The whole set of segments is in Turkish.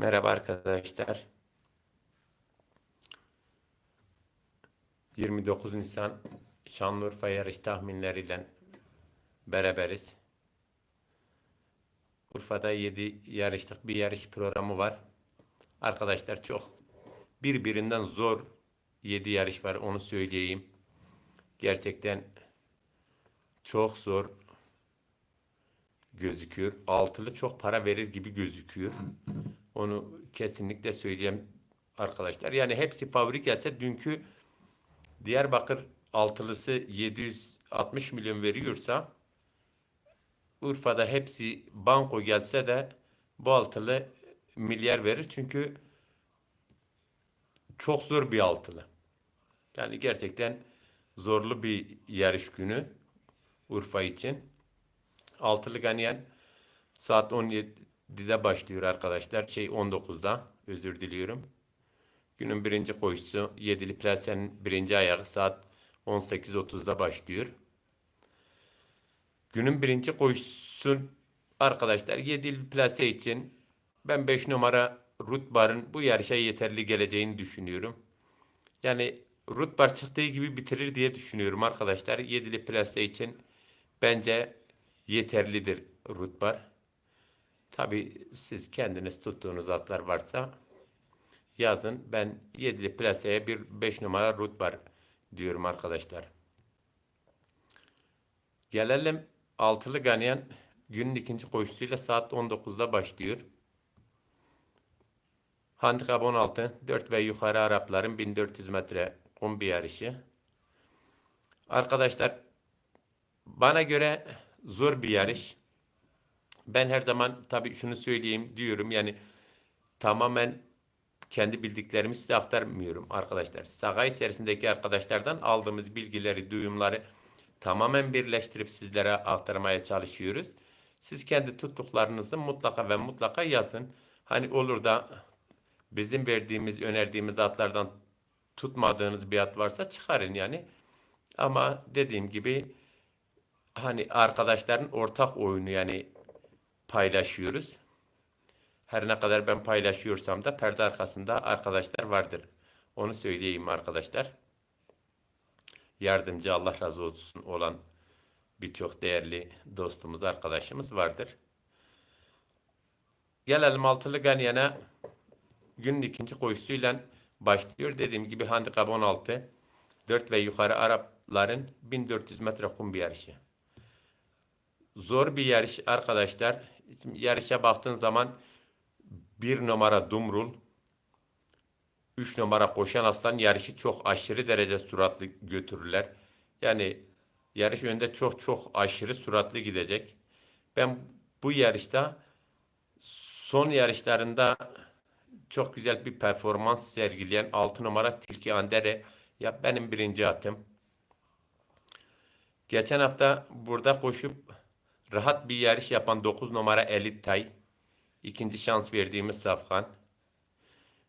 Merhaba arkadaşlar. 29 Nisan Şanlıurfa yarış tahminleriyle beraberiz. Urfa'da 7 yarışlık bir yarış programı var. Arkadaşlar çok birbirinden zor 7 yarış var onu söyleyeyim. Gerçekten çok zor gözüküyor. Altılı çok para verir gibi gözüküyor. Onu kesinlikle söyleyeyim arkadaşlar. Yani hepsi favori gelse dünkü Diyarbakır altılısı 760 milyon veriyorsa Urfa'da hepsi banko gelse de bu altılı milyar verir. Çünkü çok zor bir altılı. Yani gerçekten zorlu bir yarış günü Urfa için. Altılı Ganiyen saat 17'de başlıyor arkadaşlar. Şey 19'da özür diliyorum. Günün birinci koşusu Yedili Plase'nin birinci ayağı saat 18.30'da başlıyor. Günün birinci koşusu arkadaşlar Yedili Plase için ben 5 numara Rutbar'ın bu yarışa yeterli geleceğini düşünüyorum. Yani Rutbar çıktığı gibi bitirir diye düşünüyorum arkadaşlar. Yedili Plase için bence yeterlidir Rutbar. Tabi siz kendiniz tuttuğunuz atlar varsa yazın. Ben 7'li plaseye bir 5 numara Rutbar diyorum arkadaşlar. Gelelim altılı Ganyan günün ikinci koşusuyla saat 19'da başlıyor. Handikap 16, 4 ve yukarı Arapların 1400 metre kombi yarışı. Arkadaşlar bana göre zor bir yarış. Ben her zaman tabii şunu söyleyeyim diyorum yani tamamen kendi bildiklerimi size aktarmıyorum arkadaşlar. Saha içerisindeki arkadaşlardan aldığımız bilgileri, duyumları tamamen birleştirip sizlere aktarmaya çalışıyoruz. Siz kendi tuttuklarınızı mutlaka ve mutlaka yazın. Hani olur da bizim verdiğimiz, önerdiğimiz atlardan tutmadığınız bir at varsa çıkarın yani. Ama dediğim gibi hani arkadaşların ortak oyunu yani paylaşıyoruz. Her ne kadar ben paylaşıyorsam da perde arkasında arkadaşlar vardır. Onu söyleyeyim arkadaşlar. Yardımcı Allah razı olsun olan birçok değerli dostumuz, arkadaşımız vardır. Gelelim altılı Ganyan'a günün ikinci koşusuyla başlıyor. Dediğim gibi handikap 16, 4 ve yukarı Arapların 1400 metre kum bir yarışı. Zor bir yarış arkadaşlar. Şimdi yarışa baktığın zaman bir numara Dumrul, üç numara Koşan Aslan yarışı çok aşırı derece süratli götürürler. Yani yarış önünde çok çok aşırı süratli gidecek. Ben bu yarışta son yarışlarında çok güzel bir performans sergileyen 6 numara Tilki Andere ya benim birinci atım. Geçen hafta burada koşup rahat bir yarış yapan 9 numara Elit Tay. ikinci şans verdiğimiz Safkan.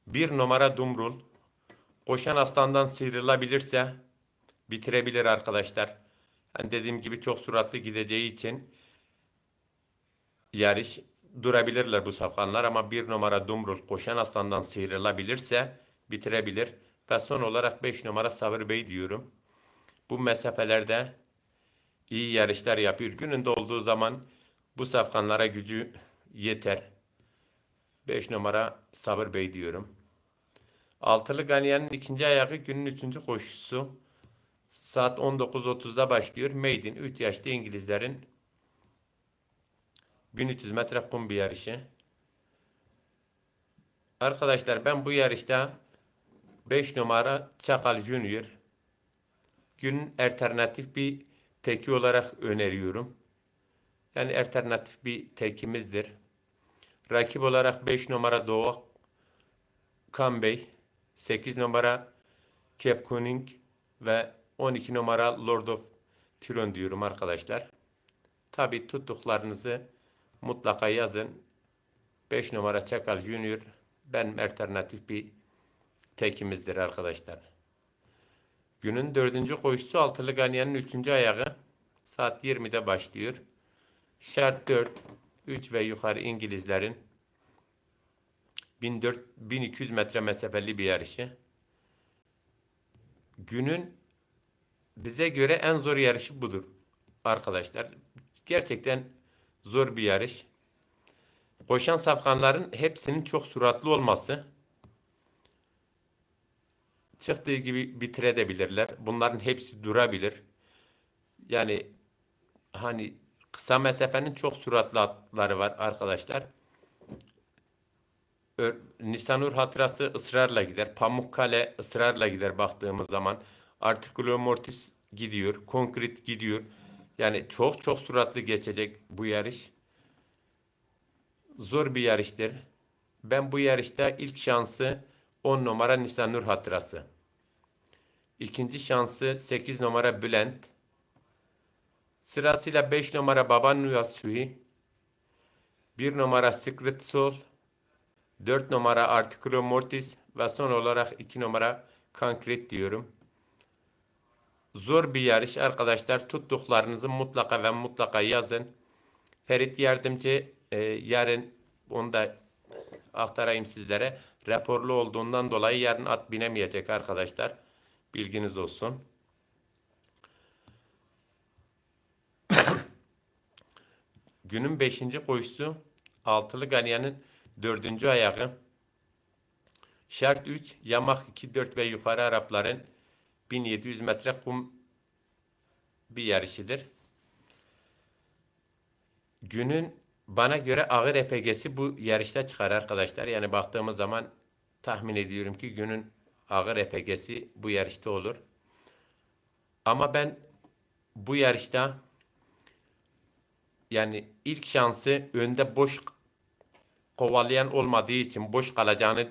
Bir numara Dumrul. Koşan aslandan sıyrılabilirse bitirebilir arkadaşlar. Yani dediğim gibi çok süratli gideceği için yarış durabilirler bu safkanlar ama bir numara Dumrul koşan aslandan sıyrılabilirse bitirebilir. Ve son olarak 5 numara Sabır Bey diyorum. Bu mesafelerde iyi yarışlar yapıyor. Gününde olduğu zaman bu safkanlara gücü yeter. 5 numara Sabır Bey diyorum. Altılı Ganyan'ın ikinci ayağı günün üçüncü koşusu. Saat 19.30'da başlıyor. Maiden 3 yaşlı İngilizlerin 1300 metre kum bir yarışı. Arkadaşlar ben bu yarışta 5 numara Çakal Junior günün alternatif bir teki olarak öneriyorum. Yani alternatif bir tekimizdir. Rakip olarak 5 numara Doğu Kan Bey, 8 numara Cap Cunning ve 12 numara Lord of Tyron diyorum arkadaşlar. Tabi tuttuklarınızı mutlaka yazın. 5 numara Çakal Junior ben alternatif bir tekimizdir arkadaşlar. Günün dördüncü koşusu altılı Ganyan'ın üçüncü ayağı saat 20'de başlıyor. Şart 4, 3 ve yukarı İngilizlerin 1400 1200 metre mesafeli bir yarışı. Günün bize göre en zor yarışı budur arkadaşlar. Gerçekten zor bir yarış. Koşan safkanların hepsinin çok süratli olması çıktığı gibi bitirebilirler. Bunların hepsi durabilir. Yani hani kısa mesafenin çok süratli atları var arkadaşlar. Nisanur hatırası ısrarla gider. Pamukkale ısrarla gider baktığımız zaman. Articulo mortis gidiyor. Konkret gidiyor. Yani çok çok süratli geçecek bu yarış. Zor bir yarıştır. Ben bu yarışta ilk şansı 10 numara Nisanur hatırası. İkinci şansı 8 numara Bülent. Sırasıyla 5 numara Baban Nuyasui. 1 numara Secret Soul. 4 numara Articulo Mortis ve son olarak 2 numara Concrete diyorum. Zor bir yarış arkadaşlar. Tuttuklarınızı mutlaka ve mutlaka yazın. Ferit Yardımcı e, yarın onu da aktarayım sizlere. Raporlu olduğundan dolayı yarın at binemeyecek arkadaşlar. Bilginiz olsun. Günün 5. koşusu altılı ganyanın 4. ayağı. Şart 3, yamak 2, 4 ve yukarı Arapların 1700 metre kum bir yarışıdır. Günün bana göre ağır EPG'si bu yarışta çıkar arkadaşlar. Yani baktığımız zaman tahmin ediyorum ki günün ağır EPG'si bu yarışta olur. Ama ben bu yarışta yani ilk şansı önde boş kovalayan olmadığı için boş kalacağını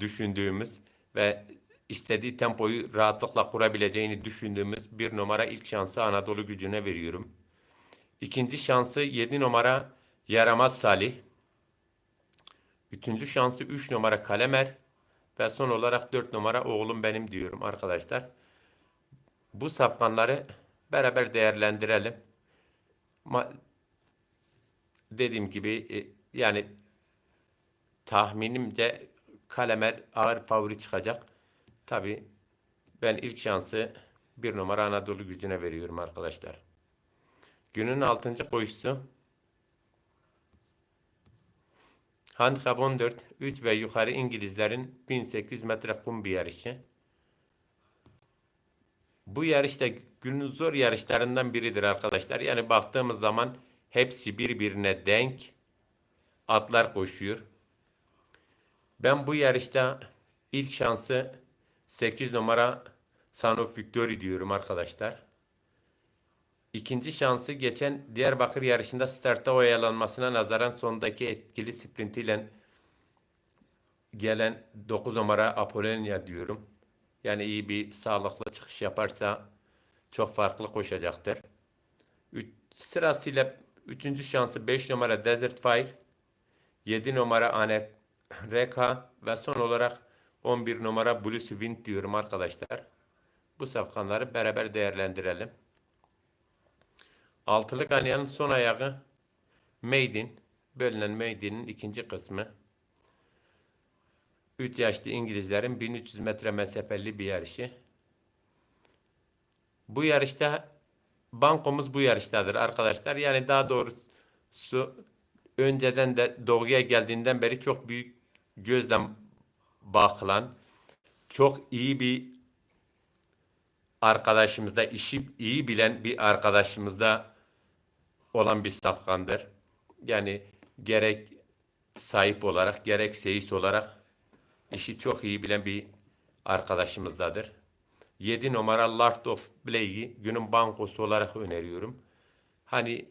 düşündüğümüz ve istediği tempoyu rahatlıkla kurabileceğini düşündüğümüz bir numara ilk şansı Anadolu gücüne veriyorum. İkinci şansı 7 numara Yaramaz Salih. Üçüncü şansı 3 numara Kalemer. Ve son olarak 4 numara Oğlum Benim diyorum arkadaşlar. Bu safkanları beraber değerlendirelim. Ma dediğim gibi e, yani tahminimce Kalemer ağır favori çıkacak. Tabi ben ilk şansı bir numara Anadolu gücüne veriyorum arkadaşlar. Günün 6. koşusu. Handikap 14, 3 ve yukarı İngilizlerin 1800 metre kum bir yarışı. Bu yarışta günün zor yarışlarından biridir arkadaşlar. Yani baktığımız zaman hepsi birbirine denk atlar koşuyor. Ben bu yarışta ilk şansı 8 numara Sanof Victory diyorum arkadaşlar. İkinci şansı geçen Diyarbakır yarışında startta oyalanmasına nazaran sondaki etkili sprintiyle gelen 9 numara Apollonia diyorum. Yani iyi bir sağlıklı çıkış yaparsa çok farklı koşacaktır. Üç, sırasıyla üçüncü şansı 5 numara Desert Fire, 7 numara Ane Reka ve son olarak 11 numara Blue Wind diyorum arkadaşlar. Bu safkanları beraber değerlendirelim. Altılı ganyanın son ayağı Maiden. Bölünen Maiden'in ikinci kısmı. 3 yaşlı İngilizlerin 1300 metre mesafeli bir yarışı. Bu yarışta bankomuz bu yarıştadır arkadaşlar. Yani daha doğrusu önceden de doğuya geldiğinden beri çok büyük gözlem bakılan çok iyi bir arkadaşımızda işi iyi bilen bir arkadaşımızda olan bir safkandır. Yani gerek sahip olarak gerek seyis olarak işi çok iyi bilen bir arkadaşımızdadır. 7 numara Lord of Blake'i günün bankosu olarak öneriyorum. Hani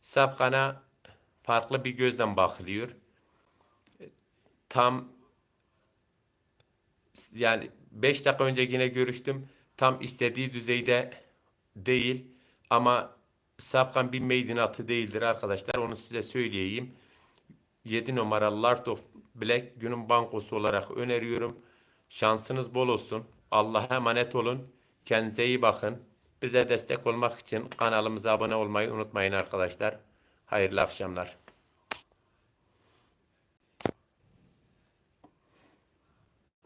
safkana farklı bir gözden bakılıyor. Tam yani 5 dakika önce yine görüştüm. Tam istediği düzeyde değil ama Safkan bir maiden atı değildir arkadaşlar. Onu size söyleyeyim. 7 numara Lord of Black günün bankosu olarak öneriyorum. Şansınız bol olsun. Allah'a emanet olun. Kendinize iyi bakın. Bize destek olmak için kanalımıza abone olmayı unutmayın arkadaşlar. Hayırlı akşamlar.